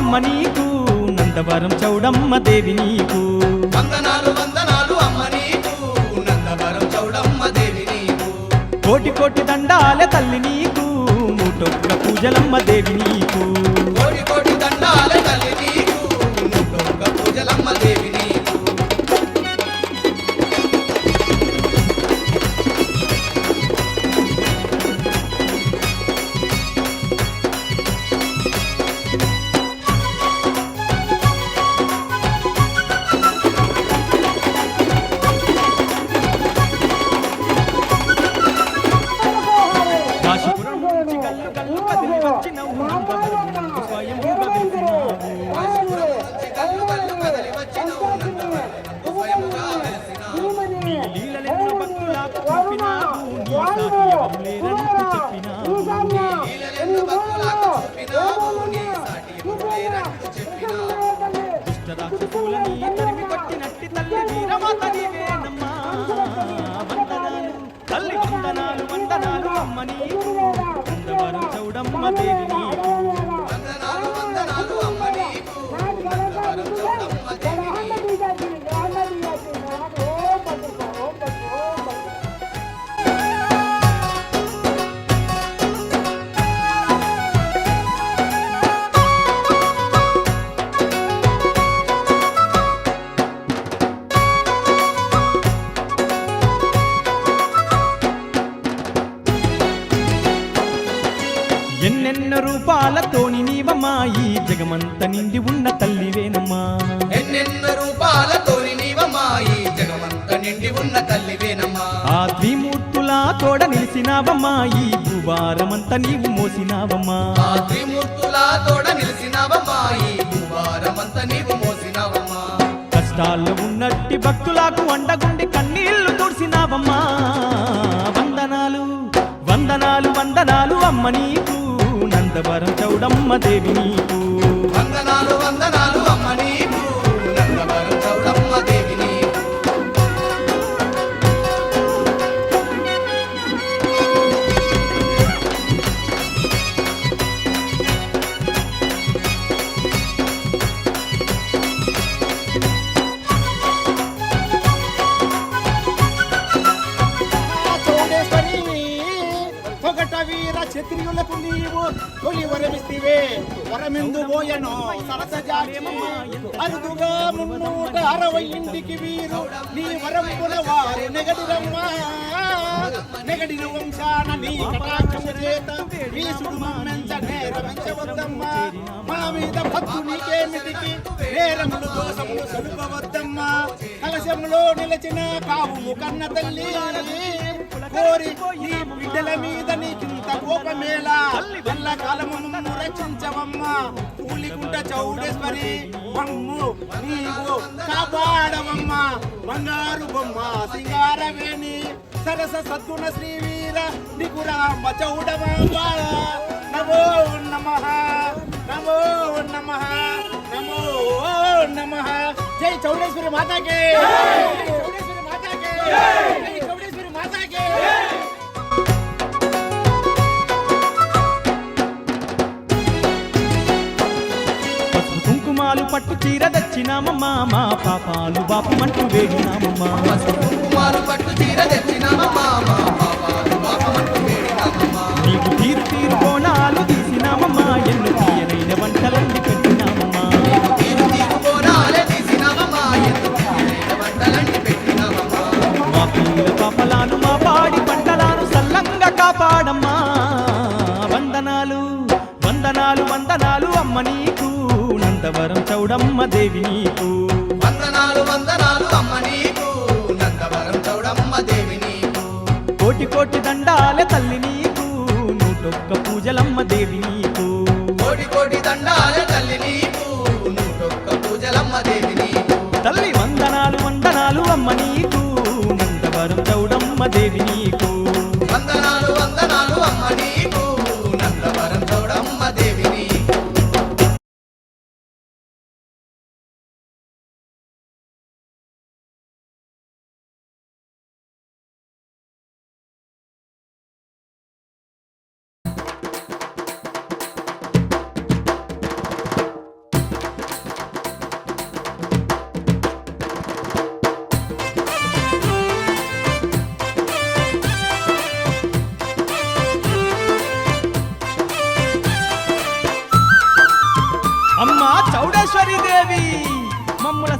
వందనాలు వందనాలు అమ్మ నీకు నందవరం చౌడమ్మ దేవి నీకు. వందనాలు వందనాలు అమ్మ నీకు నందవరం చౌడమ్మ దేవి నీకు. కోటి కోటి దండాల తల్లి నీకు మూటొక్క పూజలమ్మ దేవి నీకు. కోటి కోటి దండాల తల్లి నీకు నూటొక్క పూజలమ్మ దేవి నుంచి గల్లు గల్లు కదిలి. ఎన్నెన్నో రూపాలతోని నీవమ్మా ఈ జగమంత నిండి ఉన్న తల్లివేనమ్మా. ఎన్నెన్నో రూపాలతోని నీవమ్మా ఈ జగమంత నిండి ఉన్న తల్లివేనమ్మా. ఆ త్రిమూర్తులా తోడ నిలిసినావమ్మా ఈ భూభారమంతా నీవు మోసినావమ్మా. ఆ త్రిమూర్తులా తోడ నిలిసినావమ్మా ఈ భూభారమంతా నీవు మోసినావమ్మా. కష్టాల్లో ఉన్నట్టి భక్తులకు అండగుండి కన్నీళ్ళు తుడిసినావమ్మా వందనాలు వందనాలు వందనాలు అమ్మ నీకు. నందవరం చౌడమ్మ దేవి నీకు. వందనాలు వందనాలు తొలి వరమిస్తివే వరమిందు పోయను సరస అరుదుగా మున్నూట అరవై ఇంటికి వీరు నీ వరంపుల వారు నెగడిరమ్మా. నెగడిన వంశాన నీ కటాక్షము చేత వీసుడు మమ్మెంచ నేరమించవద్దమ్మా. మా మీద భక్తు నీకేమిటికి? నేరములు దోషములు సలుపవద్దమ్మా. కలశంలో నిలచిన కావు కన్న తల్లి. కోరి నీ బిడ్డల మీద నీ నీకింత కోపమేలా ఎల్ల కాలము మమ్ము కూలిగుంట చౌడేశ్వరి మమ్ము నీవు కాపాడవమ్మా. బంగారు బొమ్మ సింగారవేణి సరస సద్గుణ శ్రీవీర నిగురాంబ చౌడవమ్మ. నమో నమ నమో నమ నమో నమ. జై చౌడేశ్వరి మాతాకే. చౌడేశ్వరి మాతాకే. కుంకుమాలు పట్టు చీర దచ్చినామమ్మా మా పాపాలు బాపమంటూ వేడినామమ్మా. కుమారు పట్టు చీర తెచ్చినామమ్మా. మా పాపాలు పాపమంటూ వేడినామమ్మా. నీకు తీరు తీరు కోణాలు తీసినామమ్మా. ఎన్ను తీయనైన వంటలన్నీ పెట్టినామమ్మా. తీరు తీరు బోనాలే తీసినామమ్మా. ఎందుకు తీయనైన వంటలన్నీ పెట్టినామమ్మా. మా పిల్ల పాపలాను మా పాడి పంటలాను సల్లంగా కాపాడమ్మా. వందనాలు వందనాలు వందనాలు అమ్మ నీకు. నందవరం చౌడమ్మ దేవి నీకు. వందనాలు వందనాలు అమ్మ నీకు. నందవరం చౌడమ్మ దేవి నీకు. కోటి కోటి దండాల తల్లి నీకు. నూటొక్క పూజలమ్మ దేవి నీకు. కోటి కోటి దండాల తల్లి నీకు. నూటొక్క పూజలమ్మ దేవి నీకు. తల్లి వందనాలు వందనాలు అమ్మ నీకు. నందవరం చౌడమ్మ దేవి నీకు.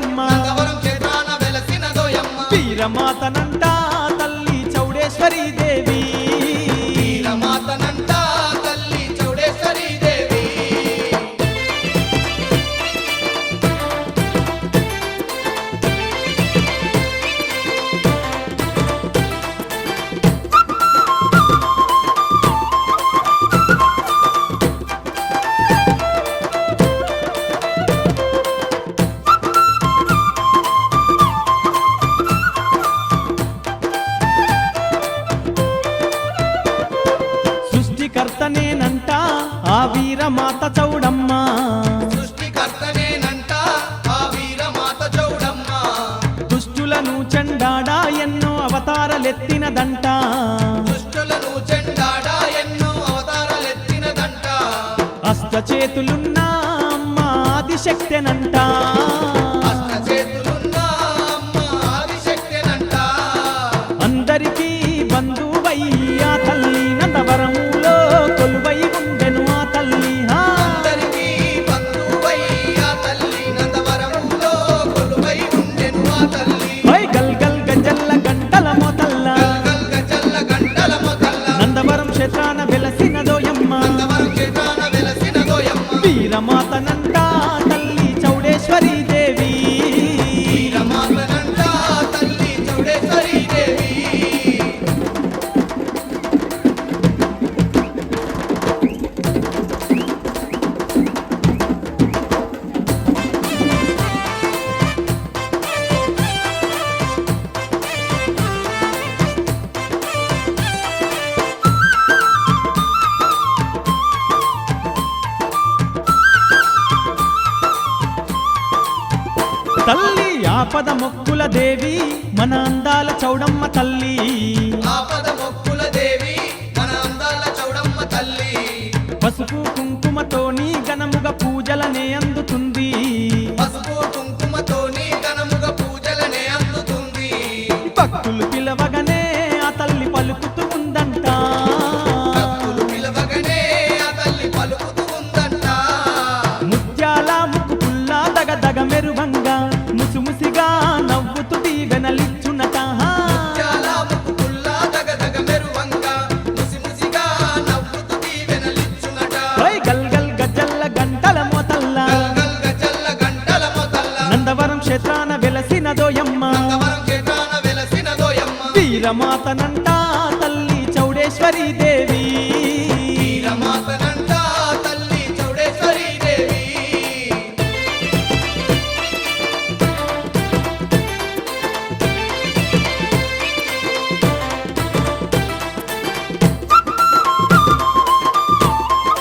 మాతమ్మ పీరమాత సృష్టికర్తనేనంట ఆ వీరమాత చౌడమ్మ. సృష్టికర్తనేనంట ఆ వీరమాత చౌడమ్మ. దుష్టులను చెండాడా ఎన్నో అవతారలెత్తినదంట. దుష్టులను చెండాడా ఎన్నో అవతారలెత్తినదంట. అస్తచేతులున్నా అమ్మ ఆదిశక్తినంటా. matan ఆపద మొక్కుల దేవి మన అందాల చౌడమ్మ తల్లి. మాతనంటా తల్లి చౌడేశ్వరి దే